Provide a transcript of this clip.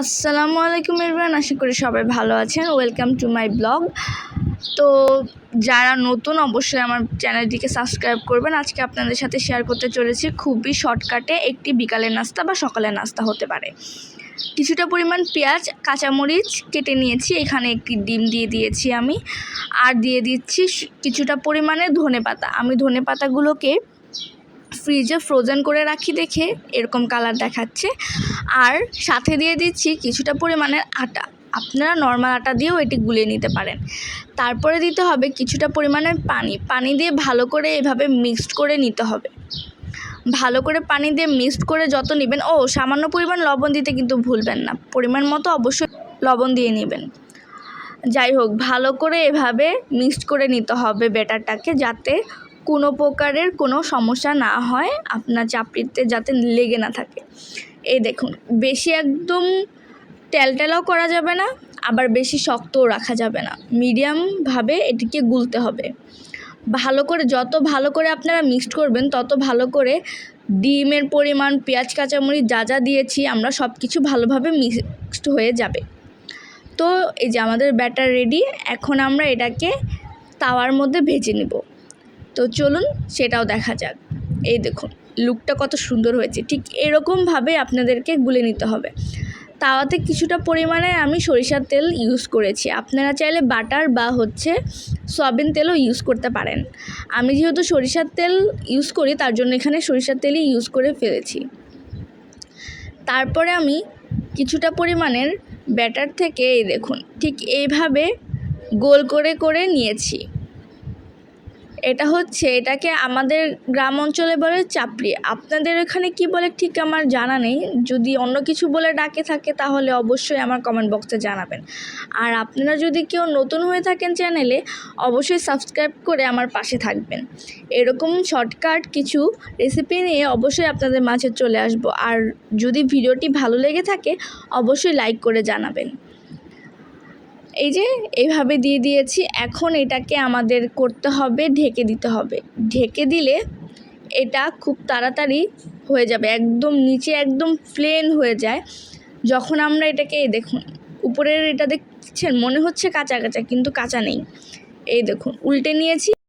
আসসালামু আলাইকুম এরবান আশা করি সবাই ভালো আছেন। ওয়েলকাম টু মাই ব্লগ তো যারা নতুন, অবশ্যই আমার চ্যানেলটিকে সাবস্ক্রাইব করবেন। আজকে আপনাদের সাথে শেয়ার করতে চলেছি খুবই শর্টকাটে একটি বিকালের নাস্তা বা সকালের নাস্তা হতে পারে। কিছুটা পরিমাণ পেঁয়াজ, কাঁচামরিচ কেটে নিয়েছি। এখানে একটি ডিম দিয়ে দিয়েছি আমি। আর দিয়ে দিচ্ছি কিছুটা পরিমাণে ধনে পাতা আমি ধনে পাতাগুলোকে ফ্রিজে ফ্রোজেন করে রাখি দেখে এরকম কালার দেখাচ্ছে। আর সাথে দিয়ে দিচ্ছি কিছুটা পরিমাণের আটা। আপনারা নর্মাল আটা দিয়েও এটি গুলিয়ে নিতে পারেন। তারপরে দিতে হবে কিছুটা পরিমাণের পানি। পানি দিয়ে ভালো করে এভাবে মিক্সড করে নিতে হবে। ভালো করে পানি দিয়ে মিক্সড করে যত নেবেন, ও, সামান্য পরিমাণ লবণ দিতে কিন্তু ভুলবেন না। পরিমাণ মতো অবশ্যই লবণ দিয়ে নেবেন। যাই হোক, ভালো করে এভাবে মিক্সড করে নিতে হবে ব্যাটারটাকে যাতে কোনো প্রকারের কোনো সমস্যা না হয়, আপনার চাপড়িতে যাতে লেগে না থাকে। এই দেখুন, বেশি একদম টেলটেলাও করা যাবে না, আবার বেশি শক্তও রাখা যাবে না। মিডিয়ামভাবে এটিকে গুলতে হবে। ভালো করে, যত ভালো করে আপনারা মিক্সড করবেন, তত ভালো করে ডিমের পরিমাণ, পেঁয়াজ, কাঁচামরিচ যা যা দিয়েছি, আমরা সব কিছু ভালোভাবে মিক্সড হয়ে যাবে। তো এই যে আমাদের ব্যাটার রেডি, এখন আমরা এটাকে তাওয়ার মধ্যে ভেজে নেব। তো চলুন সেটাও দেখা যাক। এই দেখুন লুকটা কত সুন্দর হয়েছে। ঠিক এরকমভাবে আপনাদেরকে গুলে নিতে হবে। তাওয়াতে কিছুটা পরিমাণে আমি সরিষার তেল ইউজ করেছি। আপনারা চাইলে বাটার বা হচ্ছে সয়াবিন তেলও ইউজ করতে পারেন। আমি যেহেতু সরিষার তেল ইউজ করি, তার জন্য এখানে সরিষার তেলই ইউজ করে ফেলেছি। তারপরে আমি কিছুটা পরিমাণের ব্যাটার থেকে এই দেখুন, ঠিক এইভাবে গোল করে করে নিয়েছি। এটা হচ্ছে, এটাকে আমাদের গ্রাম অঞ্চলে বলে চাপড়ি। আপনাদের এখানে কি বলে ঠিক আমার জানা নেই। যদি অন্য কিছু বলে ডাকে থাকে, তাহলে অবশ্যই আমার কমেন্ট বক্সে জানাবেন। আর আপনারা যদি কেউ নতুন হয়ে থাকেন চ্যানেলে অবশ্যই সাবস্ক্রাইব করে আমার পাশে থাকবেন। এরকম শর্টকাট কিছু রেসিপি নিয়ে অবশ্যই আপনাদের মাঝে চলে আসব। আর যদি ভিডিওটি ভালো লেগে থাকে, অবশ্যই লাইক করে জানাবেন। এই যে এইভাবে দিয়ে দিয়েছি, এখন এটাকে আমাদের করতে হবে, ঢেকে দিতে হবে। ঢেকে দিলে এটা খুব তাড়াতাড়ি হয়ে যাবে, একদম নিচে একদম প্লেন হয়ে যায়। যখন আমরা এটাকে দেখুন, উপরের এটা দেখছেন, মনে হচ্ছে কাঁচা কাঁচা, কিন্তু কাঁচা নেই। এই দেখুন, উল্টে নিয়েছি